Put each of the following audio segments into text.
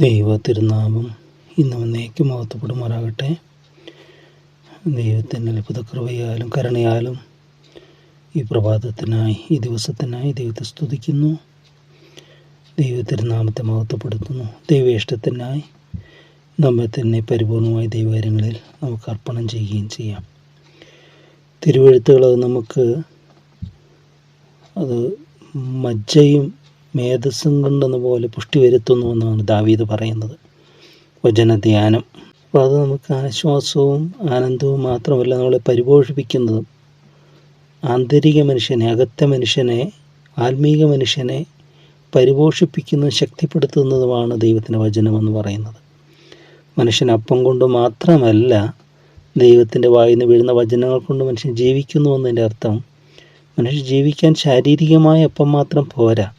ദൈവ തിരുനാമം ഇന്നും എന്നേക്കും മഹത്വപ്പെടുമാറാകട്ടെ. ദൈവത്തിന്റെ അത്ഭുത കൃപയാലും കരുണയാലും ഈ പ്രഭാതത്തിനായി ഈ ദിവസത്തിനായി ദൈവത്തെ സ്തുതിക്കുന്നു. ദൈവ തിരുനാമത്തെ മഹത്വപ്പെടുത്തുന്നു. ദൈവേഷ്ടത്തിനായി നമ്മെ തന്നെ പരിപൂർണമായി ദൈവകാര്യങ്ങളിൽ നമുക്ക് അർപ്പണം ചെയ്യുകയും ചെയ്യാം. തിരുവഴുത്തുകൾ നമുക്ക് അത് മജ്ജയും മേധസ്സും കൊണ്ടെന്നപോലെ പുഷ്ടി വരുത്തുന്നു എന്നാണ് ദാവീദ് പറയുന്നത്. വചനധ്യാനം. അപ്പോൾ അത് നമുക്ക് ആശ്വാസവും ആനന്ദവും മാത്രമല്ല നമ്മളെ പരിപോഷിപ്പിക്കുന്നതും. ആന്തരിക മനുഷ്യനെ അകത്തെ മനുഷ്യനെ ആത്മീക മനുഷ്യനെ പരിപോഷിപ്പിക്കുന്നതും ശക്തിപ്പെടുത്തുന്നതുമാണ് ദൈവത്തിന്റെ വചനമെന്ന് പറയുന്നത്. മനുഷ്യൻ അപ്പം കൊണ്ട് മാത്രമല്ല ദൈവത്തിന്റെ വായിൽ നിന്ന് വീഴുന്ന വചനങ്ങൾ കൊണ്ട് മനുഷ്യൻ ജീവിക്കുന്നു എന്നതിന്റെ അർത്ഥം മനുഷ്യൻ ജീവിക്കാൻ ശാരീരികമായ അപ്പം മാത്രം പോരാ.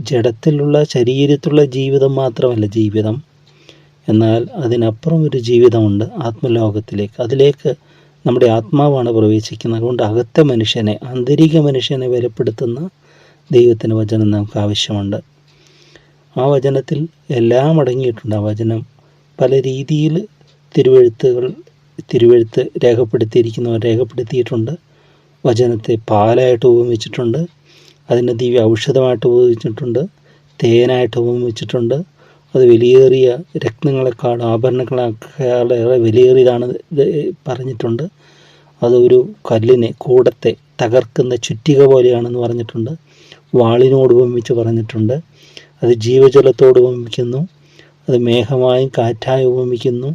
ജഡത്തിലുള്ള ശരീരത്തിലുള്ള ജീവിതം മാത്രമല്ല ജീവിതം. എന്നാൽ അതിനപ്പുറം ഒരു ജീവിതമുണ്ട് ആത്മലോകത്തിലേക്ക്. അതിലേക്ക് നമ്മുടെ ആത്മാവാണ് പ്രവേശിക്കുന്നത്. അതുകൊണ്ട് അകത്തെ മനുഷ്യനെ ആന്തരിക മനുഷ്യനെ വിലപ്പെടുത്തുന്ന ദൈവത്തിന്റെ വചനം നമുക്ക് ആവശ്യമുണ്ട്. ആ വചനത്തിൽ എല്ലാം അടങ്ങിയിട്ടുണ്ട്. ആ വചനം പല രീതിയിൽ തിരുവഴുത്തുകൾ തിരുവഴുത്ത് രേഖപ്പെടുത്തിയിരിക്കുന്നവർ രേഖപ്പെടുത്തിയിട്ടുണ്ട്. വചനത്തെ പാലായിട്ട് ഉപമിച്ചിട്ടുണ്ട്. അതിനെ ദിവ്യ ഔഷധമായിട്ട് ഉപയോഗിച്ചിട്ടുണ്ട് തേനായിട്ട് ഉപമിച്ചിട്ടുണ്ട് അത് വിലയേറിയ രത്നങ്ങളെക്കാൾ ആഭരണങ്ങളെക്കാളേറെ വിലയേറിയതാണ് പറഞ്ഞിട്ടുണ്ട്. അതൊരു കല്ലിനെ കൂടത്തെ തകർക്കുന്ന ചുറ്റിക പോലെയാണെന്ന് പറഞ്ഞിട്ടുണ്ട്. വാളിനോട് ഉപമിച്ച് പറഞ്ഞിട്ടുണ്ട്. അത് ജീവജലത്തോട് ഉപമിക്കുന്നു. അത് മേഘമായും കാറ്റായും ഉപമിക്കുന്നു.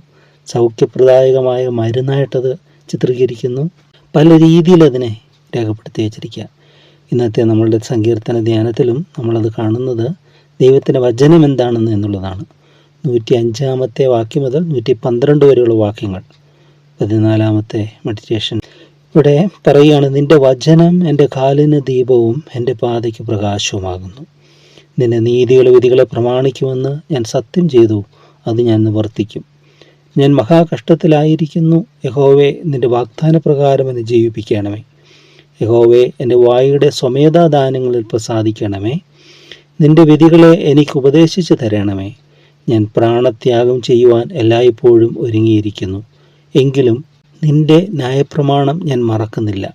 സൗഖ്യപ്രദായകമായ മരുന്നായിട്ടത് ചിത്രീകരിക്കുന്നു. പല രീതിയിൽ അതിനെ രേഖപ്പെടുത്തി വച്ചിരിക്കുക. ഇന്നത്തെ നമ്മളുടെ സങ്കീർത്തന ധ്യാനത്തിലും നമ്മളത് കാണുന്നത് ദൈവത്തിന്റെ വചനം എന്താണെന്ന് എന്നുള്ളതാണ്. നൂറ്റി അഞ്ചാമത്തെ വാക്യം മുതൽ നൂറ്റി പന്ത്രണ്ട് വരെയുള്ള വാക്യങ്ങൾ. പതിനാലാമത്തെ മെഡിറ്റേഷൻ ഇവിടെ പറയുകയാണ് നിന്റെ വചനം എന്റെ കാലിന് ദീപവും എന്റെ പാതയ്ക്ക് പ്രകാശവുമാകുന്നു. നിന്റെ നീതികളെ വിധികളെ പ്രമാണിക്കുമെന്ന് ഞാൻ സത്യം ചെയ്തു അത് ഞാൻ നിവർത്തിക്കും. ഞാൻ മഹാകഷ്ടത്തിലായിരിക്കുന്നു. യഹോവെ നിന്റെ വാഗ്ദാന പ്രകാരം എന്നെ ജീവിപ്പിക്കണമേ. യഹോവേ എന്റെ വായുടെ സ്വമേധാദാനങ്ങളിൽ പ്രസാദിക്കണമേ. നിന്റെ വിധികളെ എനിക്ക് ഉപദേശിച്ചു തരണമേ. ഞാൻ പ്രാണത്യാഗം ചെയ്യുവാൻ എല്ലായ്പ്പോഴും ഒരുങ്ങിയിരിക്കുന്നു. എങ്കിലും നിന്റെ ന്യായപ്രമാണം ഞാൻ മറക്കുന്നില്ല.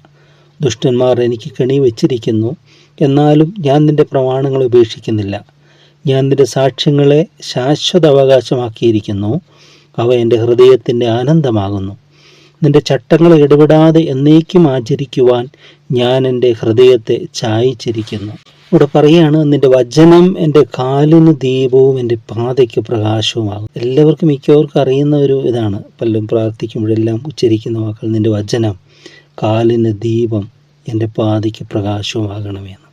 ദുഷ്ടന്മാർ എനിക്ക് കെണി വെച്ചിരിക്കുന്നു എന്നാലും ഞാൻ നിന്റെ പ്രമാണങ്ങൾ ഉപേക്ഷിക്കുന്നില്ല. ഞാൻ നിന്റെ സാക്ഷ്യങ്ങളെ ശാശ്വത അവകാശമാക്കിയിരിക്കുന്നു അവ എന്റെ ഹൃദയത്തിന്റെ ആനന്ദമാകുന്നു. നിന്റെ ചട്ടങ്ങൾ ഇടപെടാതെ എന്നേക്കും ആചരിക്കുവാൻ ഞാൻ എന്റെ ഹൃദയത്തെ ചായച്ചിരിക്കുന്നു. ഇവിടെ പറയുകയാണ് നിന്റെ വചനം എന്റെ കാലിന് ദീപവും എന്റെ പാതയ്ക്ക് പ്രകാശവുമാകും. എല്ലാവർക്കും മിക്കവർക്കും അറിയുന്ന ഒരു ഇതാണ്. പലരും പ്രാർത്ഥിക്കുമ്പോഴെല്ലാം ഉച്ചരിക്കുന്ന വാക്കുകൾ നിന്റെ വചനം കാലിന് ദീപം എന്റെ പാതയ്ക്ക് പ്രകാശവുമാകണമെന്ന്.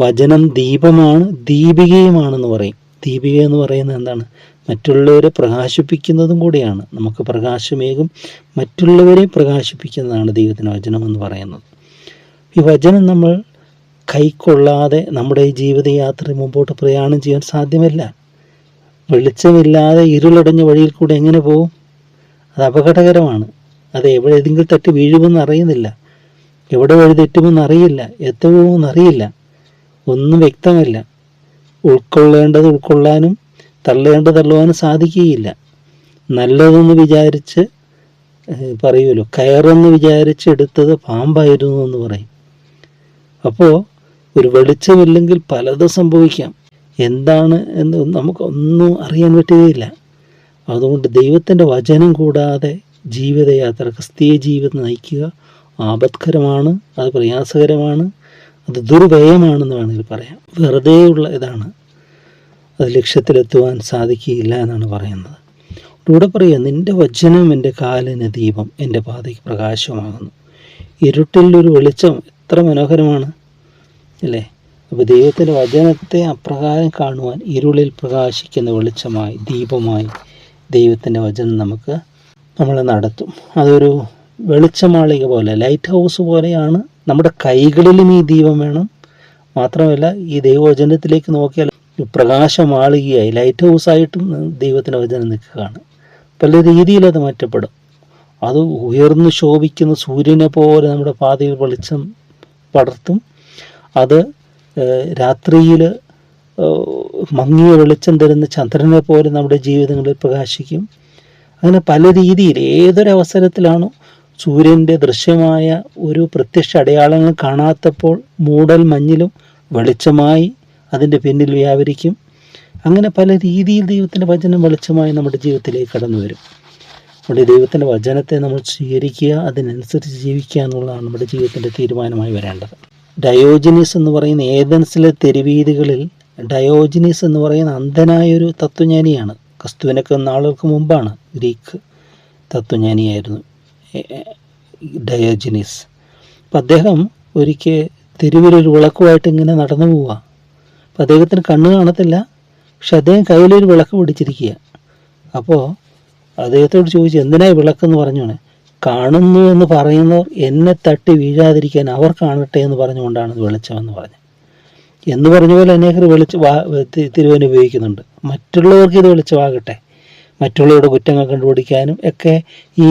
വചനം ദീപമാണ് ദീപികയുമാണെന്ന് പറയും. ദീപിക എന്ന് പറയുന്നത് എന്താണ്? മറ്റുള്ളവരെ പ്രകാശിപ്പിക്കുന്നതും കൂടിയാണ്. നമുക്ക് പ്രകാശമേകും മറ്റുള്ളവരെ പ്രകാശിപ്പിക്കുന്നതാണ് ദൈവത്തിന് വചനം എന്ന് പറയുന്നത്. ഈ വചനം നമ്മൾ കൈക്കൊള്ളാതെ നമ്മുടെ ജീവിതയാത്ര മുമ്പോട്ട് പ്രയാണം ചെയ്യാൻ സാധ്യമല്ല. വെളിച്ചമില്ലാതെ ഇരുളടഞ്ഞ വഴിയിൽ കൂടെ എങ്ങനെ പോകും അത് അപകടകരമാണ്. അത് എവിടെ ഏതെങ്കിലും തട്ടി വീഴുമെന്ന് അറിയുന്നില്ല. എവിടെ വഴി തെറ്റുമെന്ന് അറിയില്ല. എത്തുമെന്ന് അറിയില്ല ഒന്നും വ്യക്തമല്ല. ഉൾക്കൊള്ളേണ്ടത് ഉൾക്കൊള്ളാനും തള്ളേണ്ടത് തള്ളുവാനും സാധിക്കുകയില്ല. നല്ലതെന്ന് വിചാരിച്ച് പറയുമല്ലോ കയറെന്ന് വിചാരിച്ച് എടുത്തത് പാമ്പായിരുന്നു എന്ന് പറയും. അപ്പോൾ ഒരു വെളിച്ചമില്ലെങ്കിൽ പലതും സംഭവിക്കാം. എന്താണ് എന്ന് നമുക്കൊന്നും അറിയാൻ പറ്റുകയില്ല. അതുകൊണ്ട് ദൈവത്തിന്റെ വചനം കൂടാതെ ജീവിതയാത്ര ക്രിസ്തീയ ജീവിതം നയിക്കുക ആപത്കരമാണ് അത് പ്രയാസകരമാണ് അത് ദുർവ്യയമാണെന്ന് വേണമെങ്കിൽ പറയാം. വെറുതെയുള്ള ഇതാണ്. അത് ലക്ഷ്യത്തിലെത്തുവാൻ സാധിക്കുകയില്ല എന്നാണ് പറയുന്നത്. ഇവിടെ പറയുക നിന്റെ വചനം എന്റെ കാലിന് ദീപം എന്റെ പാതയ്ക്ക് പ്രകാശമാകുന്നു. ഇരുട്ടിലൊരു വെളിച്ചം എത്ര മനോഹരമാണ് അല്ലേ? അപ്പോൾ ദൈവത്തിന്റെ വചനത്തെ അപ്രകാരം കാണുവാൻ ഇരുളിൽ പ്രകാശിക്കുന്ന വെളിച്ചമായി ദീപമായി ദൈവത്തിന്റെ വചനം നമുക്ക് നമ്മൾ നടത്തും. അതൊരു വെളിച്ചമാളിക പോലെ ലൈറ്റ് ഹൗസ് പോലെയാണ് നമ്മുടെ കൈകളിലും ഈ ദീപം വേണം. മാത്രമല്ല ഈ ദൈവവചനത്തിലേക്ക് നോക്കിയാൽ ഒരു പ്രകാശമാളികയായി ലൈറ്റ് ഹൗസ് ആയിട്ടും ദൈവത്തിന്റെ വചനം നിൽക്കുകയാണ്. പല രീതിയിൽ അത് മാറ്റപ്പെടും. അത് ഉയർന്നു ശോഭിക്കുന്ന സൂര്യനെ പോലെ നമ്മുടെ പാതയിൽ വെളിച്ചം പടർത്തും. അത് രാത്രിയിൽ മങ്ങിയ വെളിച്ചം തരുന്ന ചന്ദ്രനെ പോലെ നമ്മുടെ ജീവിതങ്ങളിൽ പ്രകാശിക്കും. അങ്ങനെ പല രീതിയിൽ ഏതൊരവസരത്തിലാണോ സൂര്യന്റെ ദൃശ്യമായ ഒരു പ്രത്യക്ഷ അടയാളങ്ങൾ കാണാത്തപ്പോൾ മൂടൽ മഞ്ഞിലും വെളിച്ചമായി അതിന്റെ പിന്നിൽ വ്യാപരിക്കും. അങ്ങനെ പല രീതിയിൽ ദൈവത്തിന്റെ വചനം വെളിച്ചമായി നമ്മുടെ ജീവിതത്തിലേക്ക് കടന്നു വരും. നമ്മുടെ ദൈവത്തിന്റെ വചനത്തെ നമ്മൾ സ്വീകരിക്കുക അതിനനുസരിച്ച് ജീവിക്കുക എന്നുള്ളതാണ് നമ്മുടെ ജീവിതത്തിന്റെ തീരുമാനമായി വരേണ്ടത്. ഡയോജിനിസ് എന്ന് പറയുന്ന ഏതൻസിലെ തെരുവീതികളിൽ ഡയോജിനിസ് എന്ന് പറയുന്ന അന്ധനായൊരു തത്വജ്ഞാനിയാണ്. ക്രിസ്തുവിനൊക്കെ നാളുകൾക്ക് മുമ്പാണ് ഗ്രീക്ക് തത്വജ്ഞാനിയായിരുന്നു ഡയോജിനിസ് അപ്പം അദ്ദേഹം ഒരിക്കൽ തെരുവിലൊരു വിളക്കുമായിട്ട് ഇങ്ങനെ നടന്നു പോവുക. അപ്പം അദ്ദേഹത്തിന് കണ്ണ് കാണത്തില്ല. പക്ഷെ അദ്ദേഹം കയ്യിലൊരു വിളക്ക് പിടിച്ചിരിക്കുക. അപ്പോൾ അദ്ദേഹത്തോട് ചോദിച്ചു എന്തിനാ ഈ വിളക്കെന്ന് പറഞ്ഞോണേ കാണുന്നു എന്ന് പറയുന്നവർ എന്നെ തട്ടി വീഴാതിരിക്കാൻ അവർ കാണട്ടെ എന്ന് പറഞ്ഞുകൊണ്ടാണ് വെളിച്ചമെന്ന് പറഞ്ഞത് എന്ന് പറഞ്ഞ പോലെ അനേകർ വെളിച്ച തിരുവന ഉപയോഗിക്കുന്നുണ്ട്. മറ്റുള്ളവർക്ക് ഇത് വെളിച്ചമാകട്ടെ മറ്റുള്ളവരുടെ കുറ്റങ്ങൾ കണ്ടുപിടിക്കാനും ഒക്കെ ഈ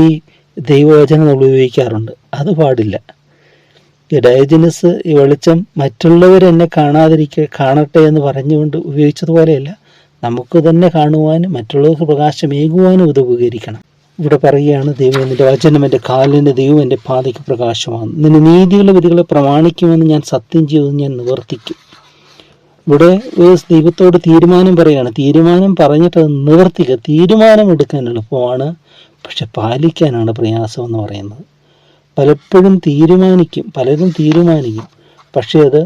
ദൈവവചനം നമ്മൾ ഉപയോഗിക്കാറുണ്ട്. അത് പാടില്ല. ഡയജനസ് ഈ വെളിച്ചം മറ്റുള്ളവർ എന്നെ കാണാതിരിക്ക കാണട്ടെ എന്ന് പറഞ്ഞുകൊണ്ട് ഉപയോഗിച്ചതുപോലെയല്ല നമുക്ക് തന്നെ കാണുവാനും മറ്റുള്ളവർക്ക് പ്രകാശമേകുവാനും ഇത് ഉപകരിക്കണം. ഇവിടെ പറയുകയാണ് ദൈവം എന്റെ വചനം എന്റെ കാലിന്റെ ദൈവം എന്റെ പാതയ്ക്ക് പ്രകാശമാണ്. നിന്റെ നീതികളെ വിധികളെ പ്രമാണിക്കുമെന്ന് ഞാൻ സത്യം ചെയ്തു ഞാൻ നിവർത്തിക്കും. ഇവിടെ ദൈവത്തോട് തീരുമാനം പറയുകയാണ് തീരുമാനം പറഞ്ഞിട്ട് നിവർത്തിക്കുക തീരുമാനം എടുക്കാൻ എളുപ്പമാണ് പക്ഷെ പാലിക്കാനാണ് പ്രയാസം എന്ന് പറയുന്നത്. പലപ്പോഴും തീരുമാനിക്കും പലരും തീരുമാനിക്കും. പക്ഷേ അത്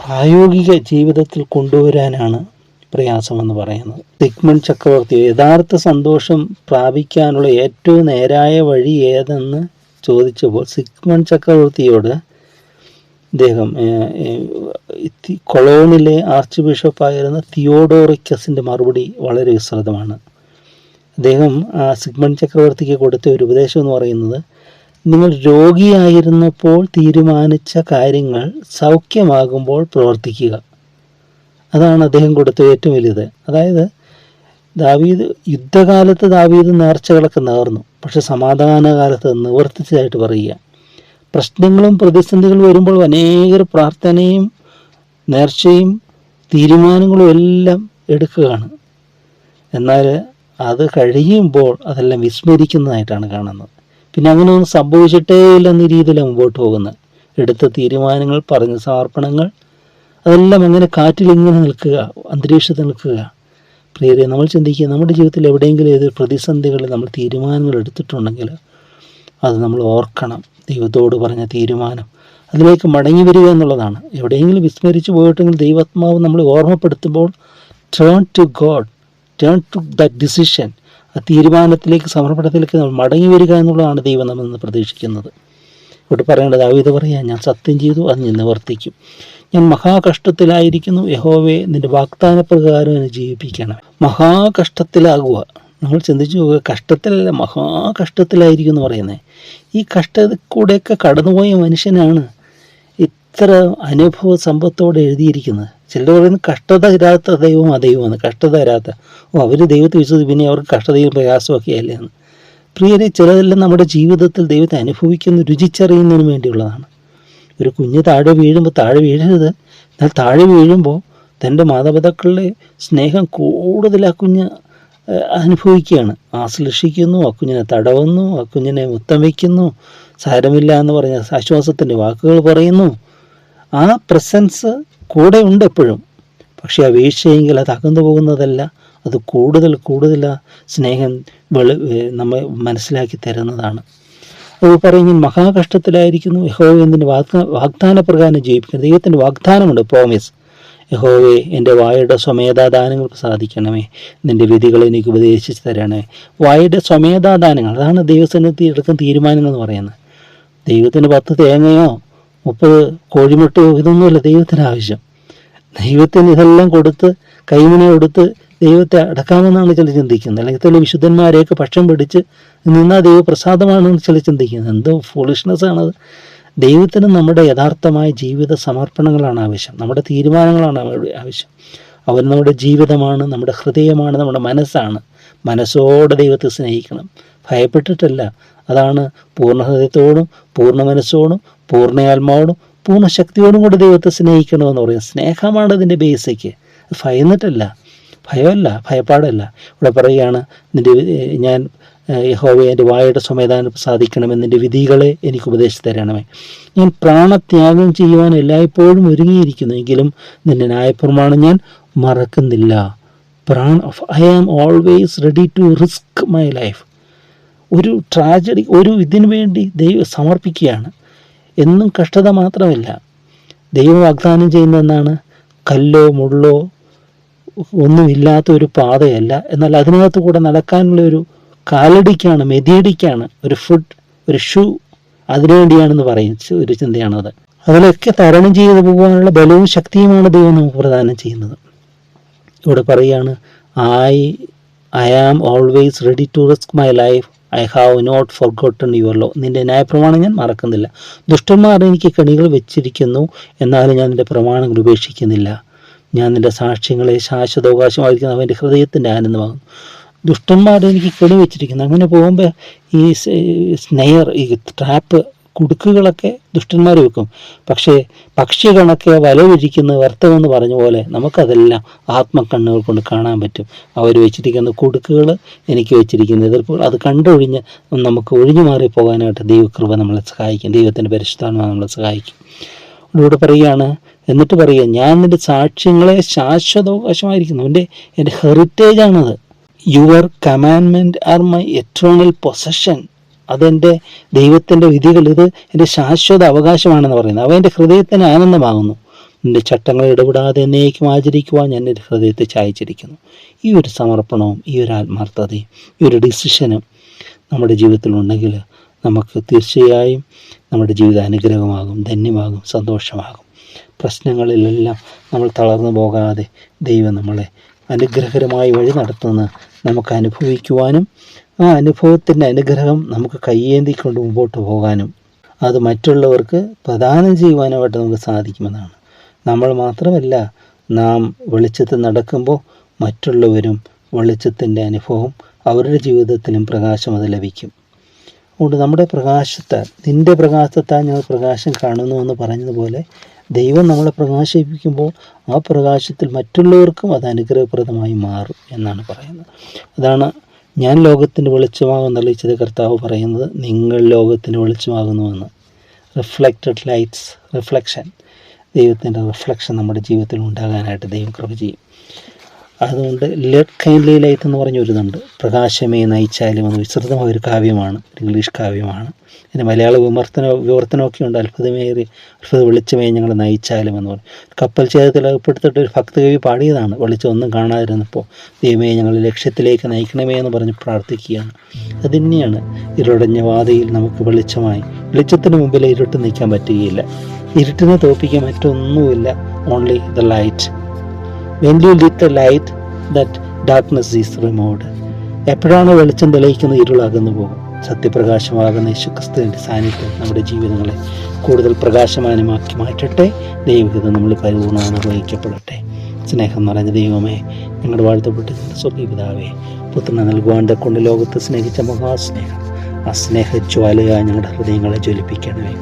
പ്രായോഗിക ജീവിതത്തിൽ കൊണ്ടുവരാനാണ് പ്രയാസമെന്ന് പറയുന്നത്. സിഗ്മൺ ചക്രവർത്തി യഥാർത്ഥ സന്തോഷം പ്രാപിക്കാനുള്ള ഏറ്റവും നേരായ വഴി ഏതെന്ന് ചോദിച്ചപ്പോൾ സിഗ്മൺ ചക്രവർത്തിയോട് അദ്ദേഹം കൊളോണിലെ ആർച്ച് ബിഷപ്പായിരുന്ന തിയോഡോറിക്കസിന്റെ മറുപടി വളരെ വിസ്തൃതമാണ്. അദ്ദേഹം സിഗ്മൺ ചക്രവർത്തിക്ക് കൊടുത്ത ഒരു ഉപദേശം എന്ന് പറയുന്നത് നിങ്ങൾ രോഗിയായിരുന്നപ്പോൾ തീരുമാനിച്ച കാര്യങ്ങൾ സൗഖ്യമാകുമ്പോൾ പ്രവർത്തിക്കുക. അതാണ് അദ്ദേഹം കൊടുത്ത ഏറ്റവും വലുത് അതായത് ദാവീദ് യുദ്ധകാലത്ത് ദാവീദ് നേർച്ചകളൊക്കെ നേർന്നു. പക്ഷെ സമാധാനകാലത്ത് നിവർത്തിച്ചതായിട്ട് പറയുക. പ്രശ്നങ്ങളും പ്രതിസന്ധികളും വരുമ്പോൾ അനേകർ പ്രാർത്ഥനയും നേർച്ചയും തീരുമാനങ്ങളും എല്ലാം എടുക്കുകയാണ്. എന്നാൽ അത് കഴിയുമ്പോൾ അതെല്ലാം വിസ്മരിക്കുന്നതായിട്ടാണ് കാണുന്നത്. പിന്നെ അങ്ങനെ ഒന്നും സംഭവിച്ചിട്ടേ ഇല്ലെന്ന രീതിയിലാണ് മുമ്പോട്ട് പോകുന്നത്. എടുത്ത തീരുമാനങ്ങൾ പറഞ്ഞ സമർപ്പണങ്ങൾ അതെല്ലാം അങ്ങനെ കാറ്റിൽ ഇങ്ങനെ നിൽക്കുക അന്തരീക്ഷത്തിൽ നിൽക്കുക. പ്രിയരെ നമ്മൾ ചിന്തിക്കുക നമ്മുടെ ജീവിതത്തിൽ എവിടെയെങ്കിലും ഏത് പ്രതിസന്ധികളിൽ നമ്മൾ തീരുമാനങ്ങൾ എടുത്തിട്ടുണ്ടെങ്കിൽ അത് നമ്മൾ ഓർക്കണം. ദൈവത്തോട് പറഞ്ഞ തീരുമാനം. അതിലേക്ക് മടങ്ങി വരിക എന്നുള്ളതാണ്. എവിടെയെങ്കിലും വിസ്മരിച്ചു പോയിട്ടെങ്കിൽ ദൈവാത്മാവ് നമ്മൾ ഓർമ്മപ്പെടുത്തുമ്പോൾ turn to God turn to that decision ആ തീരുമാനത്തിലേക്ക് സമർപ്പണത്തിലേക്ക് നമ്മൾ മടങ്ങി വരിക എന്നുള്ളതാണ് ദൈവം നമ്മൾ നിന്ന് പ്രതീക്ഷിക്കുന്നത്. ഇവിടെ പറയേണ്ടത് ആവിത പറയാം ഞാൻ സത്യം ചെയ്തു അത് ഞാൻ നിവർത്തിക്കും ഞാൻ മഹാകഷ്ടത്തിലായിരിക്കുന്നു യഹോവേ നിന്റെ വാഗ്ദാന പ്രകാരം എന്നെ ജീവിപ്പിക്കണം. മഹാകഷ്ടത്തിലാകുക. നമ്മൾ ചിന്തിച്ചു പോകുക കഷ്ടത്തിലല്ല മഹാകഷ്ടത്തിലായിരിക്കും എന്ന് പറയുന്നത്. ഈ കഷ്ടത്തിൽ കൂടെയൊക്കെ കടന്നുപോയ മനുഷ്യനാണ് ഇത്ര അനുഭവ സമ്പത്തോടെ എഴുതിയിരിക്കുന്നത്. ചിലർ പറയുന്നത് കഷ്ടത തരാത്ത ദൈവം അദൈവമാണ് കഷ്ടത തരാത്ത ഓ അവർ ദൈവത്തെ വിശ്വസിച്ച് പിന്നെ അവർക്ക് കഷ്ടതയും പ്രയാസമൊക്കെ അല്ലേ എന്ന്. പ്രിയരെ ചിലതെല്ലാം നമ്മുടെ ജീവിതത്തിൽ ദൈവത്തെ അനുഭവിക്കുന്ന രുചിച്ചറിയുന്നതിന് വേണ്ടിയുള്ളതാണ്. ഒരു കുഞ്ഞ് താഴെ വീഴുമ്പോൾ താഴെ വീഴരുത്. എന്നാൽ താഴെ വീഴുമ്പോൾ തന്റെ മാതാപിതാക്കളുടെ സ്നേഹം കൂടുതൽ ആ കുഞ്ഞ് അനുഭവിക്കുകയാണ്. ആശ്ലേഷിക്കുന്നു ആ കുഞ്ഞിനെ തടവുന്നു ആ കുഞ്ഞിനെ മുത്തം വയ്ക്കുന്നു സാരമില്ല എന്ന് പറഞ്ഞ ആശ്വാസത്തിന്റെ വാക്കുകൾ പറയുന്നു. ആ പ്രസൻസ് കൂടെ ഉണ്ട് എപ്പോഴും. പക്ഷേ ആ വീഴ്ചയെങ്കിൽ അത് അകന്നു പോകുന്നതല്ല. അത് കൂടുതൽ കൂടുതൽ സ്നേഹം വെളി നമ്മൾ നമ്മെ മനസ്സിലാക്കി തരുന്നതാണ്. അത് പറയുന്ന മഹാകഷ്ടത്തിലായിരിക്കുന്നു യഹോവ എന്തിന്റെ വാഗ്ദാന വാഗ്ദാന പ്രകാരം ജീവിക്കുന്നത് ദൈവത്തിന്റെ വാഗ്ദാനമുണ്ട് പ്രോമിസ് യഹോവേ എന്റെ വായുടെ സ്വമേധാദാനങ്ങൾക്ക് സാധിക്കണമേ. നിന്റെ വിധികൾ എനിക്ക് ഉപദേശിച്ച് തരണമേ. വായുടെ സ്വമേധാദാനങ്ങൾ അതാണ് ദൈവസന്നിധി എടുക്കുന്ന തീരുമാനങ്ങൾ എന്ന് പറയുന്നത്. ദൈവത്തിന് പത്ത് തേങ്ങയോ മുപ്പത് കോഴിമുട്ടയോ ഇതൊന്നുമല്ല ദൈവത്തിന് ആവശ്യം. ദൈവത്തിന് ഇതെല്ലാം കൊടുത്ത് കൈമിനെ കൊടുത്ത് ദൈവത്തെ അടക്കാമെന്നാണ് ചില ചിന്തിക്കുന്നത്. അല്ലെങ്കിൽ ചില വിശുദ്ധന്മാരെയൊക്കെ പക്ഷം പിടിച്ച് നിന്നാ ദൈവപ്രസാദമാണെന്ന് ചില ചിന്തിക്കുന്നത്. എന്തോ ഫോളിഷ്നെസ്സാണത് ദൈവത്തിന് നമ്മുടെ യഥാർത്ഥമായ ജീവിത സമർപ്പണങ്ങളാണ് ആവശ്യം. നമ്മുടെ തീരുമാനങ്ങളാണ് ആവശ്യം. അവൻ നമ്മുടെ ജീവിതമാണ് നമ്മുടെ ഹൃദയമാണ് നമ്മുടെ മനസ്സാണ്. മനസ്സോടെ ദൈവത്തെ സ്നേഹിക്കണം. ഭയപ്പെട്ടിട്ടല്ല. അതാണ് പൂർണ ഹൃദയത്തോടും പൂർണ മനസ്സോടും പൂർണ ആത്മാവോടും പൂർണ ശക്തിയോടും കൂടി ദൈവത്തെ സ്നേഹിക്കണമെന്ന് പറയും സ്നേഹമാണ് അതിന്റെ ബേസിക്ക് ഭയന്നിട്ടല്ല. ഭയമല്ല ഭയപ്പാടല്ല. ഇവിടെ പറയുകയാണ് നിന്റെ ഞാൻ യഹോവയെ എന്റെ വായുടെ സംവിധാനം സാധിക്കണമെന്ന് നിന്റെ വിധികളെ എനിക്ക് ഉപദേശിച്ച് തരണമേ. ഞാൻ പ്രാണത്യാഗം ചെയ്യുവാൻ എല്ലായ്പ്പോഴും ഒരുങ്ങിയിരിക്കുന്നു. എങ്കിലും നിന്റെ ന്യായപ്രമാണം ഞാൻ മറക്കുന്നില്ല. PRAN I am always ready to risk my life. ഒരു ട്രാജഡി ഒരു ഇതിനു വേണ്ടി ദൈവം സമർപ്പിക്കുകയാണ്. എന്നും കഷ്ടത മാത്രമല്ല. ദൈവം വാഗ്ദാനം ചെയ്യുന്നതെന്നാണ് കല്ലോ മുള്ളോ ഒന്നുമില്ലാത്ത ഒരു പാതയല്ല. എന്നാൽ അതിനകത്ത് കൂടെ നടക്കാനുള്ള ഒരു കാലടിക്കാണ് മെതിയടിക്കാണ് ഒരു ഫുഡ് ഒരു ഷൂ അതിനുവേണ്ടിയാണെന്ന് പറയും ഒരു ചിന്തയാണത്. അതിലൊക്കെ തരണം ചെയ്ത് പോകാനുള്ള ബലവും ശക്തിയുമാണ് ദൈവം നമുക്ക് പ്രദാനം ചെയ്യുന്നത്. ഇവിടെ പറയുകയാണ് I I am always ready to risk my life I have not forgotten your law നിന്റെ ന്യായപ്രമാണം ഞാൻ മറക്കുന്നില്ല. ദുഷ്ടന്മാർ എനിക്ക് കണികൾ വെച്ചിരിക്കുന്നു എന്നാലും ഞാൻ നിന്റെ പ്രമാണങ്ങൾ ഉപേക്ഷിക്കുന്നില്ല. ഞാൻ നിന്റെ സാക്ഷ്യങ്ങളെ ശാശ്വതാവകാശമായിരിക്കുന്ന അവന്റെ ഹൃദയത്തിന്റെ ആനന്ദമാകും ദുഷ്ടന്മാർ എനിക്ക് കെണി വെച്ചിരിക്കുന്നു. അങ്ങനെ പോകുമ്പോൾ ഈ സ്നെയർ ഈ ട്രാപ്പ് കുടുക്കുകളൊക്കെ ദുഷ്ടന്മാർ വെക്കും. പക്ഷേ പക്ഷി കണക്കെ വല വിരിക്കുന്ന വ്യർത്ഥമെന്ന് പറഞ്ഞ പോലെ നമുക്കതെല്ലാം ആത്മക്കണ്ണുകൾ കൊണ്ട് കാണാൻ പറ്റും. അവർ വെച്ചിരിക്കുന്ന കുടുക്കുകൾ എനിക്ക് വെച്ചിരിക്കുന്ന എതിർപ്പുകൾ അത് കണ്ടൊഴിഞ്ഞ് നമുക്ക് ഒഴിഞ്ഞു മാറി പോകാനായിട്ട് ദൈവകൃപ നമ്മളെ സഹായിക്കും. ദൈവത്തിന്റെ പരിശുദ്ധാത്മ നമ്മളെ സഹായിക്കും. ഇവിടെ പറയുകയാണ് എന്നിട്ട് പറയുക ഞാൻ നിന്റെ സാക്ഷ്യങ്ങളെ ശാശ്വതാവകാശമായിരിക്കുന്നു എന്റെ എന്റെ ഹെറിറ്റേജാണത് യുവർ കമാൻമെന്റ് ആർ മൈ എറ്റേണൽ പൊസഷൻ അതെന്റെ ദൈവത്തിന്റെ വിധികൾ ഇത് എന്റെ ശാശ്വത അവകാശമാണെന്ന് പറയുന്നത് അവ എന്റെ ഹൃദയത്തിന് ആനന്ദമാകുന്നു. നിന്റെ ചട്ടങ്ങൾ ഇടപെടാതെ എന്നേക്കും ആചരിക്കുവാൻ ഞാൻ എന്റെ ഹൃദയത്തെ ചായച്ചിരിക്കുന്നു. ഈ ഒരു സമർപ്പണവും ഈ ഒരു ആത്മാർത്ഥതയും ഈ ഒരു ഡിസിഷനും നമ്മുടെ ജീവിതത്തിലുണ്ടെങ്കിൽ നമുക്ക് തീർച്ചയായും നമ്മുടെ ജീവിതം അനുഗ്രഹമാകും ധന്യമാകും സന്തോഷമാകും. പ്രശ്നങ്ങളിലെല്ലാം നമ്മൾ തളർന്നു പോകാതെ ദൈവം നമ്മളെ അനുഗ്രഹകരമായി വഴി നടത്തുന്ന നമുക്ക് അനുഭവിക്കുവാനും ആ അനുഭവത്തിന്റെ അനുഗ്രഹം നമുക്ക് കയ്യേന്തിക്കൊണ്ട് മുമ്പോട്ട് പോകാനും അത് മറ്റുള്ളവർക്ക് പ്രദാനം ചെയ്യുവാനുമായിട്ട് നമുക്ക് സാധിക്കുമെന്നാണ്. നമ്മൾ മാത്രമല്ല നാം വെളിച്ചത്തിൽ നടക്കുമ്പോൾ മറ്റുള്ളവരും വെളിച്ചത്തിന്റെ അനുഭവം അവരുടെ ജീവിതത്തിലും പ്രകാശം അത് ലഭിക്കും. അതുകൊണ്ട് നമ്മുടെ പ്രകാശത്താൽ നിന്റെ പ്രകാശത്താൽ ഞങ്ങൾ പ്രകാശം കാണുന്നു എന്ന് പറഞ്ഞതുപോലെ ദൈവം നമ്മളെ പ്രകാശിപ്പിക്കുമ്പോൾ ആ പ്രകാശത്തിൽ മറ്റുള്ളവർക്കും അത് അനുഗ്രഹപ്രദമായി മാറും എന്നാണ് പറയുന്നത്. അതാണ് ഞാൻ ലോകത്തിന്റെ വെളിച്ചമാകും തെളിയിച്ചത് കർത്താവ് പറയുന്നത് നിങ്ങൾ ലോകത്തിന്റെ വെളിച്ചമാകുന്നുവെന്ന്. റിഫ്ലക്റ്റഡ് ലൈറ്റ്സ് റിഫ്ലക്ഷൻ ദൈവത്തിന്റെ റിഫ്ലക്ഷൻ നമ്മുടെ ജീവിതത്തിൽ ഉണ്ടാകാനായിട്ട് ദൈവം കൃപ ചെയ്യും. അതുകൊണ്ട് ലെറ്റ് കൈൻഡ്ലി ലൈറ്റ് എന്ന് പറഞ്ഞൊരിതുണ്ട്. പ്രകാശമേ നയിച്ചാലും എന്ന് വിസ്തൃതമായ ഒരു കാവ്യമാണ് ഇംഗ്ലീഷ് കാവ്യമാണ്. പിന്നെ മലയാള വിമർത്തന വിവർത്തനമൊക്കെ ഉണ്ട്. അത്ഭുതമേറി അത്ഭുത വെളിച്ചമേ ഞങ്ങൾ നയിച്ചാലും എന്ന് പറയും കപ്പൽ ഛേദത്തിൽ അകപ്പെടുത്തിട്ട് ഒരു ഭക്തകവി പാടിയതാണ്. വെളിച്ചം ഒന്നും കാണാതിരുന്നപ്പോൾ ദൈവമേ ഞങ്ങൾ ലക്ഷ്യത്തിലേക്ക് നയിക്കണമേ എന്ന് പറഞ്ഞ് പ്രാർത്ഥിക്കുകയാണ്. അത് തന്നെയാണ് ഇരുടഞ്ഞ വാതയിൽ നമുക്ക് വെളിച്ചമായി വെളിച്ചത്തിന് മുമ്പിൽ ഇരുട്ട് നിൽക്കാൻ പറ്റുകയില്ല. ഇരുട്ടിനെ തോപ്പിക്കാൻ മറ്റൊന്നുമില്ല. Only the light when you lit light that darkness is removed എപ്പോഴാണ് വെളിച്ചം തെളിയിക്കുന്ന ഇരുളാകുന്നു പോകും സത്യപ്രകാശമാകുന്ന യേശുക്രിസ്തുവിന്റെ സാന്നിധ്യം നമ്മുടെ ജീവിതങ്ങളെ കൂടുതൽ പ്രകാശമാനമാക്കി മാറ്റട്ടെ. ദൈവഹിതം നമ്മൾ പരിപൂർണമായി നിർവഹിക്കപ്പെടട്ടെ. സ്നേഹം നിറഞ്ഞ ദൈവമേ ഞങ്ങളുടെ വാഴ്ത്തപ്പെട്ട സ്വർഗീപിതാവേ പുത്രനെ നൽകുവാന്റെ കൊണ്ട് ലോകത്ത് സ്നേഹിച്ച മഹാസ്നേഹം ആ സ്നേഹജ്വാലയായി ഞങ്ങളുടെ ഹൃദയങ്ങളെ ജ്വലിപ്പിക്കണമേ.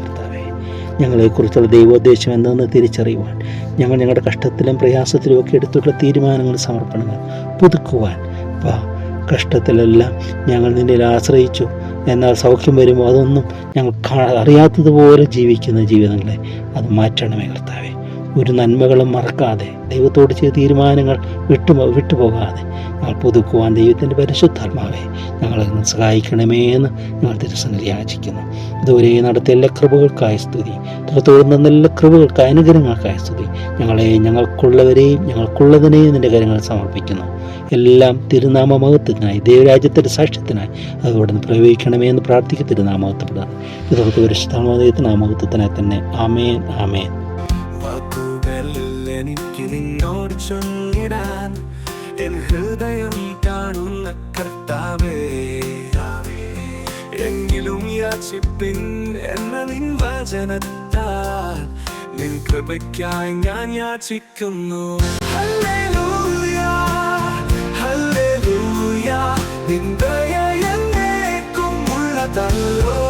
ഞങ്ങളെക്കുറിച്ചുള്ള ദൈവോദ്ദേശം എന്തെന്ന് തിരിച്ചറിയുവാൻ ഞങ്ങൾ ഞങ്ങളുടെ കഷ്ടത്തിലും പ്രയാസത്തിലും ഒക്കെ എടുത്തിട്ടുള്ള തീരുമാനങ്ങൾ സമർപ്പണങ്ങൾ പുതുക്കുവാൻ. വാ കഷ്ടത്തിലെല്ലാം ഞങ്ങൾ നിന്നെ ആശ്രയിച്ചു. എന്നാൽ സൗഖ്യം വരുമ്പോൾ അതൊന്നും ഞങ്ങൾ അറിയാത്തതുപോലെ ജീവിക്കുന്ന ജീവിതങ്ങളെ അത് മാറ്റണമേ കർത്താവേ. ഒരു നന്മകളും മറക്കാതെ ദൈവത്തോട് ചെയ്ത തീരുമാനങ്ങൾ വിട്ടു വിട്ടുപോകാതെ ഞങ്ങൾ പുതുക്കുവാൻ ദൈവത്തിന്റെ പരിശുദ്ധാത്മാവെ ഞങ്ങളെ സഹായിക്കണമേ എന്ന് ഞങ്ങൾ തിരുസന്നിധി യാചിക്കുന്നു. ഇതുവരെ നടത്തിയ എല്ലാ കൃപകൾക്കായ സ്തുതി തുടർന്ന് എല്ലാ കൃപകൾക്കായ അനുഗ്രഹങ്ങൾക്കായ സ്തുതി ഞങ്ങളെ ഞങ്ങൾക്കുള്ളവരെയും ഞങ്ങൾക്കുള്ളതിനെയും നിന്റെ കാര്യങ്ങൾ സമർപ്പിക്കുന്നു. എല്ലാം തിരുനാമ മഹത്വത്തിനായി ദൈവരാജ്യത്തിന്റെ സാക്ഷ്യത്തിനായി നിന്ന് പ്രയോഗിക്കണമേ എന്ന് പ്രാർത്ഥിക്കുക പരിശുദ്ധാമഹത്വത്തിന് ആ മഹത്വത്തിനായി തന്നെ. ആമേൻ ആമേൻ. വാക്കുകൾ എനിക്ക് നിന്നോട് ചൊല്ലിടാൻ എൻ ഹൃദയം കാണുന്ന കർത്താവേ. എങ്കിലും യാചിപ്പിൻ എന്ന നിൻ വചനത്താൽ നിൻ കൃപയ്ക്കായി ഞാൻ യാചിക്കുന്നു. നിൻ ദയ എന്നേക്കും ഉള്ളതല്ലോ